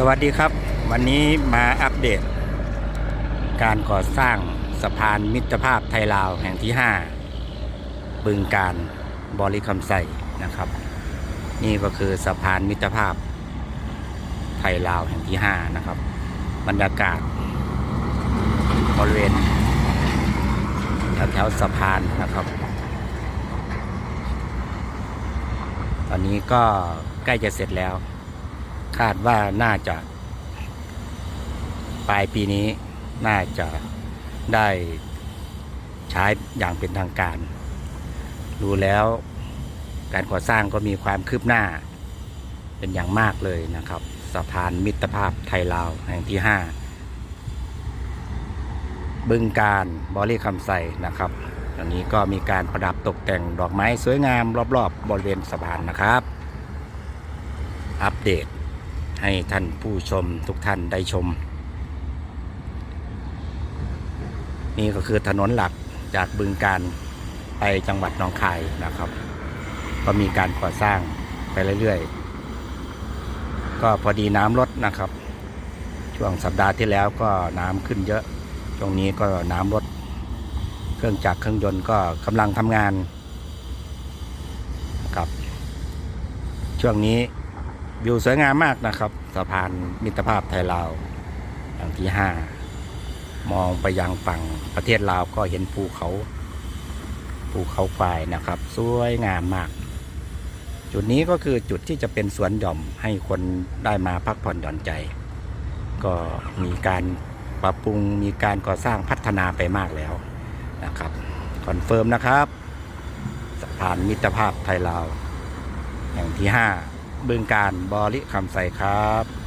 สวัสดีครับ วันนี้มาอัปเดต การก่อสร้างสะพานมิตรภาพไทยลาวแห่งที่ 5 บึงการบริคำใส่นะครับ นี่ก็คือสะพานมิตรภาพไทยลาวแห่งที่ 5 นะครับ บรรยากาศบริเวณแถวๆสะพานนะครับ ตอนนี้ก็ใกล้จะเสร็จแล้ว คาดว่าน่าจะ ปลายปีนี้น่าจะได้ใช้อย่างเป็นทางการ ดูแล้วการก่อสร้างก็มีความคืบหน้า เป็นอย่างมากเลยนะครับ สะพานมิตรภาพไทยลาวแห่งที่ 5 บึงการบริคำใส่นะครับอันนี้ก็มีการประดับตกแต่งดอกไม้สวยงามรอบๆบบริเวณสะพานนะครับ อัปเดต ให้ท่านผู้ชมทุกท่านได้ชม นี่ก็คือถนนหลักจากบึงการไปจังหวัดหนองคายนะครับ ก็มีการก่อสร้างไปเรื่อยๆ ก็พอดีน้ำลดนะครับ ช่วงสัปดาห์ที่แล้วก็น้ำขึ้นเยอะ ตรงนี้ก็น้ำลด เครื่องจักรเครื่องยนต์ก็กำลังทำงานนะครับ ช่วงนี้ วิวสวยงามมากนะครับ สะพานมิตรภาพไทยลาวอย่างที่ห้ามองไปยังฝั่งประเทศลาวก็เห็นภูเขาภูเขาควายนะครับ สวยงามมาก จุดนี้ก็คือจุดที่จะเป็นสวนหย่อมให้คนได้มาพักผ่อนหย่อนใจ ก็มีการปรับปรุงมีการก่อสร้างพัฒนาไปมากแล้วนะครับคอนเฟิร์มนะครับสะพานมิตรภาพไทยลาวแห่งที่ห้า บึงการบริคำใสครับ